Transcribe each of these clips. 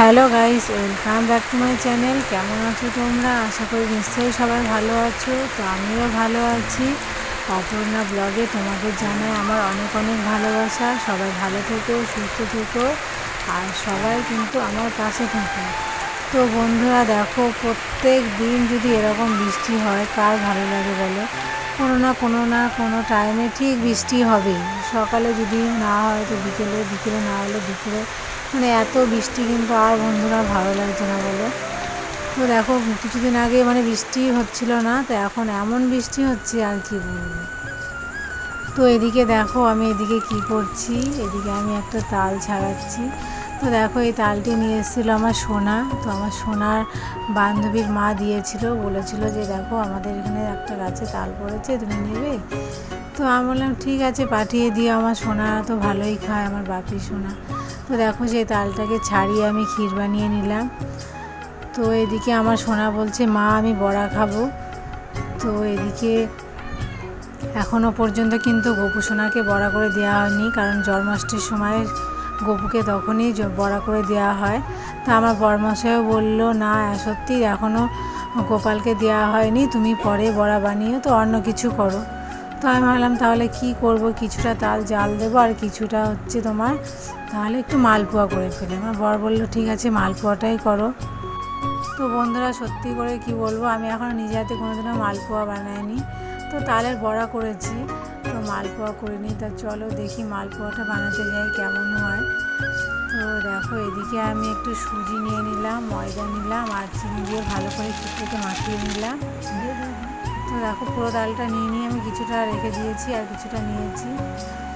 Hello guys welcome back to my channel কেমন আছো তোমরা? আশা করি নিশ্চয়ই সবাই ভালো আছো। তো আমিও ভালো আছি। অপর্ণা ব্লগে তোমাদের জানাই আমার অনেক অনেক ভালোবাসা। সবাই ভালো থেকো, সুস্থ থেকো। আর সবাই কিন্তু আমার পাশে থেকো। তো বন্ধুরা, দেখো, প্রত্যেক দিন যদি এরকম বৃষ্টি হয়, কার ভালো লাগে বলো? কোনো না কোনো না কোনো টাইমে ঠিক বৃষ্টি হবে সকালে যদি না হয়, তো বিকেলে বিকেলে না হলে দুপুরে মানে এত বৃষ্টি কিন্তু আর বন্ধুরা ভালো লাগছে না বলো। তো দেখো, কিছুদিন আগে মানে বৃষ্টি হচ্ছিল না, তো এখন এমন বৃষ্টি হচ্ছে আর কি বলব। তো এদিকে দেখো, আমি এদিকে কি করছি? এদিকে আমি একটা তাল ছাড়াচ্ছি। তো দেখো, এই তালটি নিয়ে এসেছিল আমার সোনা। তো আমার সোনার বান্ধবীর মা দিয়েছিল, বলেছিল যে দেখো, আমাদের এখানে একটা গাছে তাল পড়েছে, তুমি নেবে? তো আমি বললাম, ঠিক আছে, পাঠিয়ে দিও, আমার সোনা তো ভালোই খায়, আমার বাপি সোনা। তো দেখো সেই তালটাকে ছাড়িয়ে আমি ক্ষীর বানিয়ে নিলাম। তো এদিকে আমার সোনা বলছে, মা, আমি বড়া খাব। তো এদিকে এখনও পর্যন্ত কিন্তু গোপু সোনাকে বড়া করে দেওয়া হয়নি, কারণ জন্মাষ্টমীর সময় গপুকে তখনই বড়া করে দেওয়া হয়। তা আমার বরমশাইও বলল, না সত্যি এখনও গোপালকে দেওয়া হয়নি, তুমি পরে বড়া বানিয়ে তো অন্য কিছু করো। তো আমি ভাবলাম, তাহলে কি করব? কিছুটা তাল জাল দেবো আর কিছুটা হচ্ছে তোমার, তাহলে একটু মালপোয়া করে ফেলে। আমার বর বলল, ঠিক আছে, মালপোয়াটাই করো। তো বন্ধুরা, সত্যি করে কি বলব, আমি এখন নিজে হাতে কোনোদিনও মালপোয়া বানাইনি। তো তালের বড়া করেছি, তো মালপোয়া করিনি। তা চলো দেখি মালপোয়াটা বানাতে যাই, কেমন হয়। তো দেখো, এদিকে আমি একটু সুজি নিয়ে নিলাম, ময়দা নিলাম আর চিনি দিয়ে ভালো করে কিছুটা মাখিয়ে নিলাম। তো দেখো পুরো ডালটা নিয়ে নিয়ে আমি কিছুটা রেখে দিয়েছি আর কিছুটা নিয়েছি।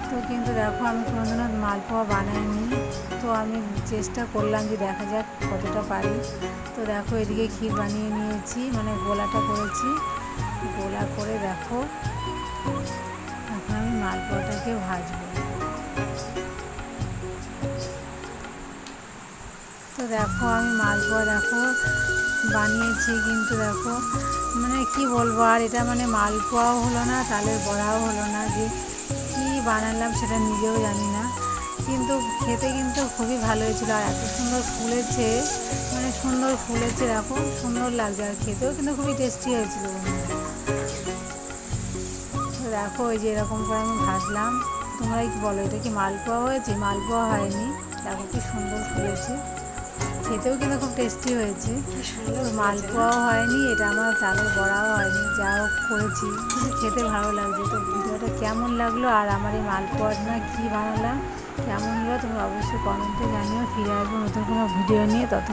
তো কিন্তু দেখো আমি কোনোদিনও মালপোয়া বানাইনি। তো আমি চেষ্টা করলাম যে দেখা যাক কতটা পারি। তো দেখো এদিকে ক্ষীর বানিয়ে নিয়েছি মানে গোলাটা করেছি। গোলা করে দেখো, এখন আমি মালপোয়াটাকে ভাজবো। তো দেখো, আমি মালপোয়া দেখো, বানিয়েছি কিন্তু দেখো। মানে কি বলব আর, এটা মানে মালপোয়াও হলো না, তালের বড়াও হলো না, যে কি বানালাম সেটা নিজেও জানি না। কিন্তু খেতে কিন্তু খুবই ভালো হয়েছিল, আর এত সুন্দর ফুলেছে মানে সুন্দর ফুলেছে দেখো, সুন্দর লাগছে আর খেতেও কিন্তু খুবই টেস্টি হয়েছিল দেখো, ওই যে এরকম করে আমি ভাজলাম। তোমরাই কি বলো, এটা কি মালপোয়া হয়েছে? মালপোয়া হয়নি। দেখো কি সুন্দর ফুলেছে। খেতেও কিন্তু খুব টেস্টি হয়েছে। মালপোয়াও হয়নি এটা আমার চালের বড়াও হয়নি যা হোক করেছি। কিন্তু খেতে ভালো লাগছে তো ভিডিওটা কেমন লাগল আর আমার এই মালপোয়ার না কী বানালাম কেমন হলো তোমরা অবশ্যই কমেন্টে জানিও। ফিরে আসব নতুন কোনো ভিডিও নিয়ে তত